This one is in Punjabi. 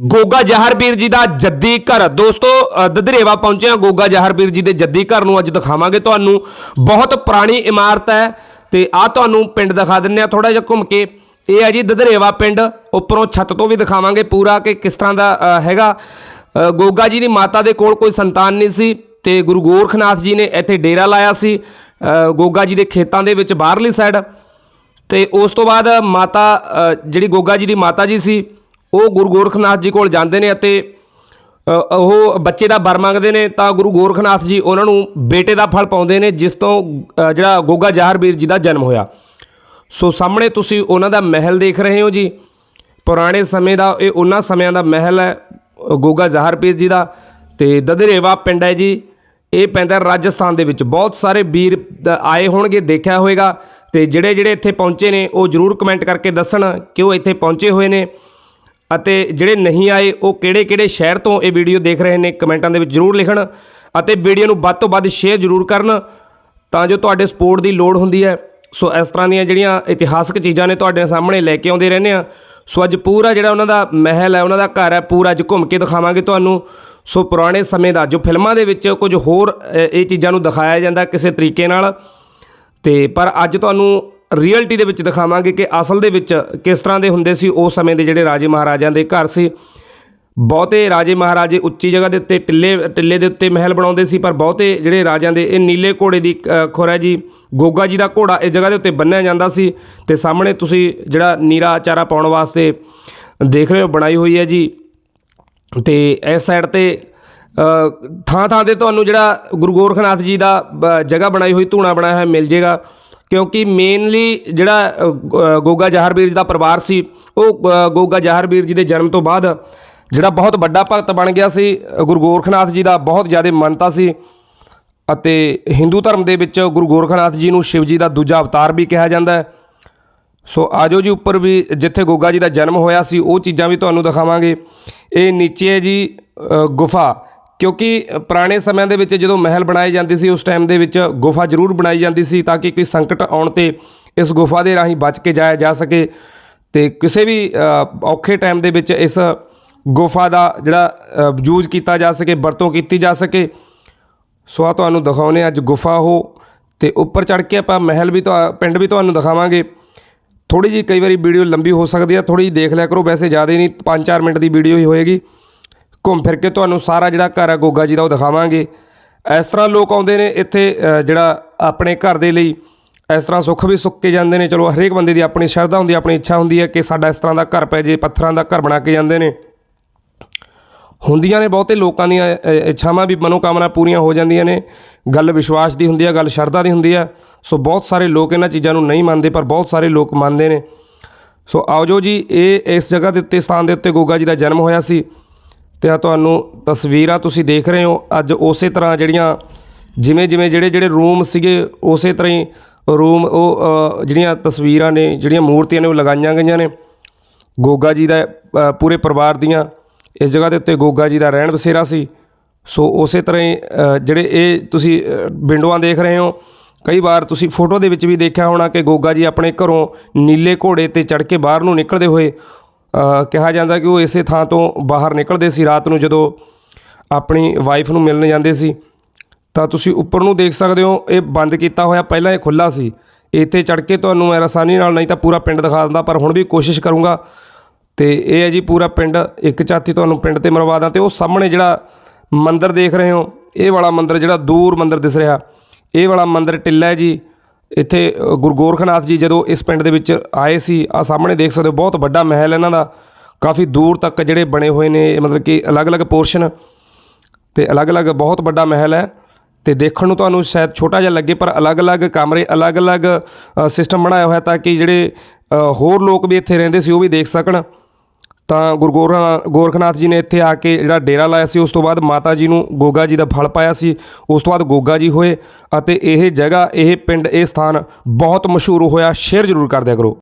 ਗੋਗਾ ਜਹਰਪੀਰ ਜੀ ਦਾ ਜੱਦੀ ਘਰ। ਦੋਸਤੋ ਅ, ਦਦਰੇਵਾ ਪਹੁੰਚੇ ਗੋਗਾ ਜਹਰਪੀਰ ਜੀ ਦੇ ਜੱਦੀ ਘਰ ਨੂੰ। ਅੱਜ ਦਿਖਾਵਾਂਗੇ ਤੁਹਾਨੂੰ। ਬਹੁਤ ਪੁਰਾਣੀ ਇਮਾਰਤ ਹੈ ਤੇ ਆ ਤੁਹਾਨੂੰ ਪਿੰਡ ਦਿਖਾ ਦਿੰਨੇ ਆ ਥੋੜਾ ਜਿਹਾ ਘੁੰਮ ਕੇ। ਇਹ ਹੈ ਜੀ ਦਦਰੇਵਾ ਪਿੰਡ। ਉੱਪਰੋਂ ਛੱਤ ਤੋਂ ਵੀ ਦਿਖਾਵਾਂਗੇ ਪੂਰਾ ਕਿ ਕਿਸ ਤਰ੍ਹਾਂ ਦਾ ਹੈਗਾ। ਗੋਗਾ ਜੀ ਦੀ ਮਾਤਾ ਦੇ ਕੋਲ ਕੋਈ ਸੰਤਾਨ ਨਹੀਂ ਸੀ ਤੇ ਗੁਰੂ ਗੋਰਖਨਾਥ ਜੀ ਨੇ ਇੱਥੇ ਡੇਰਾ ਲਾਇਆ ਸੀ। ਗੋਗਾ ਜੀ ਦੇ ਖੇਤਾਂ ਦੇ ਵਿੱਚ ਬਾਹਰਲੀ ਸਾਈਡ ਤੇ ਉਸ ਤੋਂ ਬਾਅਦ ਮਾਤਾ ਜਿਹੜੀ ਗੋਗਾ ਜੀ ਦੀ ਮਾਤਾ ਜੀ ਸੀ ਉਹ ਗੁਰੂ ਗੋਰਖਨਾਥ ਜੀ ਕੋਲ ਜਾਂਦੇ ਨੇ ਅਤੇ ਉਹ ਬੱਚੇ ਦਾ ਵਰ ਮੰਗਦੇ ਨੇ ਤਾਂ ਗੁਰੂ ਗੋਰਖਨਾਥ ਜੀ ਉਹਨਾਂ ਨੂੰ ਬੇਟੇ ਦਾ ਫਲ ਪਾਉਂਦੇ ਨੇ, ਜਿਸ ਤੋਂ ਜਿਹੜਾ ਗੋਗਾ ਜਾਹਰਵੀਰ ਜੀ ਦਾ ਜਨਮ ਹੋਇਆ। ਸੋ ਸਾਹਮਣੇ ਤੁਸੀਂ ਉਹਨਾਂ ਦਾ ਮਹਿਲ ਦੇਖ ਰਹੇ ਹੋ ਜੀ। ਪੁਰਾਣੇ ਸਮੇਂ ਦਾ, ਇਹ ਉਹਨਾਂ ਸਮਿਆਂ ਦਾ ਮਹਿਲ ਹੈ, ਗੋਗਾ ਜ਼ਾਹਰਪੀਰ ਜੀ ਦਾ। ਤੇ ਦਦਰੇਵਾ ਪਿੰਡ ਹੈ ਜੀ। ਇਹ ਪੈਂਦਾ ਰਾਜਸਥਾਨ ਦੇ ਵਿੱਚ। ਬਹੁਤ ਸਾਰੇ ਵੀਰ ਆਏ ਹੋਣਗੇ, ਦੇਖਿਆ ਹੋਵੇਗਾ। ਤੇ ਜਿਹੜੇ ਜਿਹੜੇ ਇੱਥੇ ਪਹੁੰਚੇ ਨੇ, ਉਹ ਜਰੂਰ ਕਮੈਂਟ ਕਰਕੇ ਦੱਸਣ ਕਿ ਉਹ ਇੱਥੇ ਪਹੁੰਚੇ ਹੋਏ ਨੇ। ਅਤੇ ਜਿਹੜੇ ਨਹੀਂ ਆਏ, ਉਹ ਕਿਹੜੇ ਕਿਹੜੇ ਸ਼ਹਿਰ ਤੋਂ ਇਹ ਵੀਡੀਓ ਦੇਖ ਰਹੇ ਨੇ, ਕਮੈਂਟਾਂ ਦੇ ਵਿੱਚ ਜਰੂਰ ਲਿਖਣ ਅਤੇ ਵੀਡੀਓ ਨੂੰ ਵੱਧ ਤੋਂ ਵੱਧ ਸ਼ੇਅਰ ਜਰੂਰ ਕਰਨ ਤਾਂ ਜੋ ਤੁਹਾਡੇ ਸਪੋਰਟ ਦੀ ਲੋੜ ਹੁੰਦੀ ਹੈ। ਸੋ ਇਸ ਤਰ੍ਹਾਂ ਦੀਆਂ ਜਿਹੜੀਆਂ ਇਤਿਹਾਸਕ ਚੀਜ਼ਾਂ ਨੇ ਤੁਹਾਡੇ ਸਾਹਮਣੇ ਲੈ ਕੇ ਆਉਂਦੇ ਰਹਿੰਦੇ ਆ ਸੋ ਅੱਜ ਪੂਰਾ ਜਿਹੜਾ ਉਹਨਾਂ ਦਾ ਮਹਿਲ ਹੈ, ਉਹਨਾਂ ਦਾ ਘਰ ਹੈ, ਪੂਰਾ ਅੱਜ ਘੁੰਮ ਕੇ ਦਿਖਾਵਾਂਗੇ ਤੁਹਾਨੂੰ। ਸੋ ਪੁਰਾਣੇ ਸਮੇਂ ਦਾ ਜੋ ਫਿਲਮਾਂ ਦੇ ਵਿੱਚ ਕੁਝ ਹੋਰ ਇਹ ਚੀਜ਼ਾਂ ਨੂੰ ਦਿਖਾਇਆ ਜਾਂਦਾ ਕਿਸੇ ਤਰੀਕੇ ਨਾਲ। ਤੇ ਪਰ ਅੱਜ ਤੁਹਾਨੂੰ ਰੀਅਲਟੀ ਦੇ ਵਿੱਚ ਦਿਖਾਵਾਂਗੇ ਕਿ ਅਸਲ ਦੇ ਵਿੱਚ ਕਿਸ ਤਰ੍ਹਾਂ ਦੇ ਹੁੰਦੇ ਸੀ ਉਸ ਸਮੇਂ ਦੇ ਜਿਹੜੇ ਰਾਜੇ ਮਹਾਰਾਜਿਆਂ ਦੇ ਘਰ ਸੀ। ਬਹੁਤੇ ਰਾਜੇ ਮਹਾਰਾਜੇ ਉੱਚੀ ਜਗ੍ਹਾ ਦੇ ਉੱਤੇ ਟਿੱਲੇ ਟਿੱਲੇ ਦੇ ਉੱਤੇ ਮਹਿਲ ਬਣਾਉਂਦੇ ਸੀ ਪਰ ਬਹੁਤੇ ਜਿਹੜੇ ਰਾਜਿਆਂ ਦੇ ਇਹ ਨੀਲੇ ਘੋੜੇ ਦੀ ਅ, ਖੁਰ ਹੈ ਜੀ ਗੋਗਾ ਜੀ ਦਾ ਘੋੜਾ ਇਸ ਜਗ੍ਹਾ ਦੇ ਉੱਤੇ ਬੰਨਿਆ ਜਾਂਦਾ ਸੀ। ਤੇ ਸਾਹਮਣੇ ਤੁਸੀਂ ਜਿਹੜਾ ਨੀਰਾ ਚਾਰਾ ਪਾਉਣ ਵਾਸਤੇ ਦੇਖ ਰਹੇ ਹੋ ਬਣਾਈ ਹੋਈ ਹੈ ਜੀ। ਤੇ ਇਸ ਸਾਈਡ ਤੇ ਥਾਂ ਥਾਂ ਤੇ ਤੁਹਾਨੂੰ ਜਿਹੜਾ ਗੁਰੂ ਗੋਰਖਨਾਥ ਜੀ ਦਾ ਬ- ਜਗ੍ਹਾ ਬਣਾਈ ਹੋਈ ਧੂਣਾ ਬਣਾਇਆ ਹੋਇਆ ਮਿਲ ਜੇਗਾ। ਕਿਉਂਕਿ ਮੇਨਲੀ ਜਿਹੜਾ ਗ- ਗੋਗਾ ਜਹਰਵੀਰ ਜੀ ਦਾ ਪਰਿਵਾਰ ਸੀ ਉਹ ਅ, ਗੋਗਾ ਜਹਰਵੀਰ ਜੀ ਦੇ ਜਨਮ ਤੋਂ ਬਾਅਦ ਜਿਹੜਾ ਬਹੁਤ ਵੱਡਾ ਭਗਤ ਬਣ ਗਿਆ ਸੀ ਗੁਰੂ ਗੋਰਖਨਾਥ ਜੀ ਦਾ ਬਹੁਤ ਜ਼ਿਆਦਾ ਮੰਨਤਾ ਸੀ ਅਤੇ ਹਿੰਦੂ ਧਰਮ ਦੇ ਵਿੱਚ ਗੁਰੂ ਗੋਰਖਨਾਥ ਜੀ ਨੂੰ ਸ਼ਿਵ ਜੀ ਦਾ ਦੂਜਾ ਅਵਤਾਰ ਵੀ ਕਿਹਾ ਜਾਂਦਾ ਹੈ। ਸੋ ਆਜੋ ਜੀ ਉੱਪਰ ਵੀ ਜਿੱਥੇ ਗੋਗਾ ਜੀ ਦਾ ਜਨਮ ਹੋਇਆ ਸੀ ਉਹ ਚੀਜ਼ਾਂ ਵੀ ਤੁਹਾਨੂੰ ਦਿਖਾਵਾਂਗੇ। ਇਹ ਨੀਚੇ ਹੈ ਜੀ ਗੁਫਾ। ਕਿਉਂਕਿ ਪੁਰਾਣੇ ਸਮਿਆਂ ਦੇ ਵਿੱਚ ਜਦੋਂ ਮਹਿਲ ਬਣਾਏ ਜਾਂਦੇ ਸੀ, ਉਸ ਟਾਈਮ ਦੇ ਵਿੱਚ ਗੁਫਾ ਜ਼ਰੂਰ ਬਣਾਈ ਜਾਂਦੀ ਸੀ ਤਾਂ ਕਿ ਕੋਈ ਸੰਕਟ ਆਉਣ ਤੇ ਇਸ ਗੁਫਾ ਦੇ ਰਾਹੀਂ ਬਚ ਕੇ ਜਾਇਆ ਜਾ ਸਕੇ। ਤੇ ਕਿਸੇ ਵੀ ਔਖੇ ਟਾਈਮ ਦੇ ਵਿੱਚ ਇਸ ਗੁਫਾ ਦਾ ਜਿਹੜਾ ਯੂਜ਼ ਕੀਤਾ ਜਾ ਸਕੇ, ਵਰਤੋਂ ਕੀਤੀ ਜਾ ਸਕੇ। ਸੋ ਆ ਤੁਹਾਨੂੰ ਦਿਖਾਉਨੇ ਅੱਜ ਗੁਫਾ ਉਹ। ਤੇ ਉੱਪਰ ਚੜ੍ਹ ਕੇ ਆਪਾਂ ਮਹਿਲ ਵੀ ਤੁਹਾ, ਪਿੰਡ ਵੀ ਤੁਹਾਨੂੰ ਦਿਖਾਵਾਂਗੇ। ਥੋੜੀ ਜੀ ਕਈ ਵਾਰੀ ਵੀਡੀਓ ਲੰਬੀ ਹੋ ਸਕਦੀ ਹੈ ਥੋੜੀ ਜਿਹੀ ਦੇਖ ਲਿਆ ਕਰੋ, ਵੈਸੇ ਜ਼ਿਆਦਾ ਨਹੀਂ 5-4 ਮਿੰਟ ਦੀ ਵੀਡੀਓ ਹੀ ਹੋਏਗੀ। ਘੁੰਮ ਫਿਰ ਕੇ ਤੁਹਾਨੂੰ ਸਾਰਾ ਜਿਹੜਾ ਘਰ ਹੈ ਗੋਗਾ ਜੀ ਦਾ ਉਹ ਦਿਖਾਵਾਂਗੇ। ਇਸ ਤਰ੍ਹਾਂ ਲੋਕ ਆਉਂਦੇ ਨੇ ਇੱਥੇ ਜਿਹੜਾ ਆਪਣੇ ਘਰ ਦੇ ਲਈ ਇਸ ਤਰ੍ਹਾਂ ਸੁੱਖ ਵੀ ਸੁੱਕ ਕੇ ਜਾਂਦੇ ਨੇ। ਚਲੋ, ਹਰੇਕ ਬੰਦੇ ਦੀ ਆਪਣੀ ਸ਼ਰਧਾ ਹੁੰਦੀ ਹੈ ਆਪਣੀ ਇੱਛਾ ਹੁੰਦੀ ਹੈ ਕਿ ਸਾਡਾ ਇਸ ਤਰ੍ਹਾਂ ਦਾ ਘਰ ਪੈ ਜੇ, ਪੱਥਰਾਂ ਦਾ ਘਰ ਬਣਾ ਕੇ ਜਾਂਦੇ ਨੇ। ਹੁੰਦੀਆਂ ਨੇ ਬਹੁਤੇ ਲੋਕਾਂ ਦੀਆਂ ਇੱਛਾਵਾਂ ਵੀ, ਮਨੋਕਾਮਨਾ ਪੂਰੀਆਂ ਹੋ ਜਾਂਦੀਆਂ ਨੇ। ਗੱਲ ਵਿਸ਼ਵਾਸ ਦੀ ਹੁੰਦੀ ਹੈ, ਗੱਲ ਸ਼ਰਧਾ ਦੀ ਹੁੰਦੀ ਹੈ। ਸੋ ਬਹੁਤ ਸਾਰੇ ਲੋਕ ਇਹਨਾਂ ਚੀਜ਼ਾਂ ਨੂੰ ਨਹੀਂ ਮੰਨਦੇ, ਪਰ ਬਹੁਤ ਸਾਰੇ ਲੋਕ ਮੰਨਦੇ ਨੇ। ਸੋ ਆਓ ਜੋ ਜੀ, ਇਹ ਇਸ ਜਗ੍ਹਾ ਦੇ ਉੱਤੇ, ਸਥਾਨ ਦੇ ਉੱਤੇ ਗੋਗਾ ਜੀ ਦਾ ਜਨਮ ਹੋਇਆ ਸੀ। ਤੇ ਆ ਤੁਹਾਨੂੰ ਤਸਵੀਰਾਂ ਤੁਸੀਂ ਦੇਖ ਰਹੇ ਹੋ। ਅੱਜ ਉਸੇ ਤਰ੍ਹਾਂ ਜਿਹੜੀਆਂ, ਜਿਵੇਂ ਜਿਵੇਂ ਜਿਹੜੇ ਜਿਹੜੇ ਰੂਮ ਸੀਗੇ, ਉਸੇ ਤਰ੍ਹਾਂ ਹੀ ਰੂਮ ਉਹ ਜਿਹੜੀਆਂ ਤਸਵੀਰਾਂ ਨੇ, ਜਿਹੜੀਆਂ ਮੂਰਤੀਆਂ ਨੇ ਉਹ ਲਗਾਈਆਂ ਗਈਆਂ ਨੇ। ਗੋਗਾ ਜੀ ਦਾ ਪੂਰੇ ਪਰਿਵਾਰ ਦੀਆਂ, ਇਸ ਜਗ੍ਹਾ ਦੇ ਉੱਤੇ ਗੋਗਾ ਜੀ ਦਾ ਰਹਿਣ ਬਸੇਰਾ ਸੀ। ਸੋ ਉਸੇ ਤਰ੍ਹਾਂ ਹੀ ਜਿਹੜੇ ਇਹ ਤੁਸੀਂ ਵਿੰਡੋਆਂ ਦੇਖ ਰਹੇ ਹੋ। ਕਈ ਵਾਰ ਤੁਸੀਂ ਫੋਟੋ ਦੇ ਵਿੱਚ ਵੀ ਦੇਖਿਆ ਹੋਣਾ ਕਿ ਗੋਗਾ ਜੀ ਆਪਣੇ ਘਰੋਂ ਨੀਲੇ ਘੋੜੇ ਤੇ ਚੜ੍ਹ ਕੇ ਬਾਹਰ ਨੂੰ ਨਿਕਲਦੇ ਹੋਏ ਕਿਹਾ ਜਾਂਦਾ ਕਿ ਉਹ ਇਸੇ ਥਾਂ ਤੋਂ ਬਾਹਰ ਨਿਕਲਦੇ ਸੀ। ਰਾਤ ਨੂੰ ਜਦੋਂ ਆਪਣੀ ਵਾਈਫ ਨੂੰ ਮਿਲਣ ਜਾਂਦੇ ਸੀ, ਤਾਂ ਤੁਸੀਂ ਉੱਪਰ ਨੂੰ ਦੇਖ ਸਕਦੇ ਹੋ, ਇਹ ਬੰਦ ਕੀਤਾ ਹੋਇਆ ਪਹਿਲਾਂ ਇਹ ਖੁੱਲਾ ਸੀ। ਇੱਥੇ ਚੜ੍ਹ ਕੇ ਤੁਹਾਨੂੰ ਮੈਂ ਆਸਾਨੀ ਨਾਲ ਨਹੀਂ ਤਾਂ ਪੂਰਾ ਪਿੰਡ ਦਿਖਾ ਦਿੰਦਾ, ਪਰ ਹੁਣ ਵੀ ਕੋਸ਼ਿਸ਼ ਕਰੂੰਗਾ। ਤੇ ਇਹ ਹੈ ਜੀ ਪੂਰਾ ਪਿੰਡ, ਇੱਕ ਚਾਤੀ ਤੁਹਾਨੂੰ ਪਿੰਡ ਤੇ ਮਰਵਾ ਦਾਂ ਤੇ ਉਹ ਸਾਹਮਣੇ ਜਿਹੜਾ ਮੰਦਿਰ ਦੇਖ ਰਹੇ ਹੋ, ਇਹ ਵਾਲਾ ਮੰਦਿਰ ਜਿਹੜਾ ਦੂਰ ਮੰਦਿਰ ਦਿਸ ਰਿਹਾ, ਇਹ ਵਾਲਾ ਮੰਦਿਰ ਟਿੱਲਾ ਜੀ। ਇੱਥੇ ਗੁਰੂ ਗੋਰਖਨਾਥ ਜੀ ਜਦੋਂ ਇਸ ਪਿੰਡ ਦੇ ਵਿੱਚ ਆਏ ਸੀ ਆ ਸਾਹਮਣੇ ਦੇਖ ਸਕਦੇ ਹੋ, ਬਹੁਤ ਵੱਡਾ ਮਹਿਲ ਇਹਨਾਂ ਦਾ। ਕਾਫੀ ਦੂਰ ਤੱਕ ਜਿਹੜੇ ਬਣੇ ਹੋਏ ਨੇ ਮਤਲਬ ਕਿ ਅਲੱਗ-ਅਲੱਗ ਪੋਰਸ਼ਨ ਤੇ ਅਲੱਗ-ਅਲੱਗ ਬਹੁਤ ਵੱਡਾ ਮਹਿਲ ਹੈ ਤੇ ਦੇਖਣ ਨੂੰ ਤੁਹਾਨੂੰ ਸ਼ਾਇਦ ਛੋਟਾ ਜਿਹਾ ਲੱਗੇ, ਪਰ ਅਲੱਗ-ਅਲੱਗ ਕਮਰੇ, ਅਲੱਗ-ਅਲੱਗ ਸਿਸਟਮ ਬਣਾਇਆ ਹੋਇਆ ਤਾਂ ਕਿ ਜਿਹੜੇ ਹੋਰ ਲੋਕ ਵੀ ਇੱਥੇ ਰਹਿੰਦੇ ਸੀ, ਉਹ ਵੀ ਦੇਖ ਸਕਣ। ਤਾਂ ਗੁਰੂ ਗੋਰਖ ਗੋਰਖਨਾਥ ਜੀ ਨੇ ਇੱਥੇ ਆ ਕੇ ਜਿਹੜਾ ਡੇਰਾ ਲਾਇਆ ਸੀ, ਉਸ ਤੋਂ ਬਾਅਦ ਮਾਤਾ ਜੀ ਨੂੰ ਗੋਗਾ ਜੀ ਦਾ ਫਲ ਪਾਇਆ ਸੀ, ਉਸ ਤੋਂ ਬਾਅਦ ਗੋਗਾ ਜੀ ਹੋਏ ਅਤੇ ਇਹ ਜਗ੍ਹਾ, ਇਹ ਪਿੰਡ, ਇਹ ਸਥਾਨ ਬਹੁਤ ਮਸ਼ਹੂਰ ਹੋਇਆ। ਸ਼ੇਅਰ ਜ਼ਰੂਰ ਕਰ ਦਿਆ ਕਰੋ।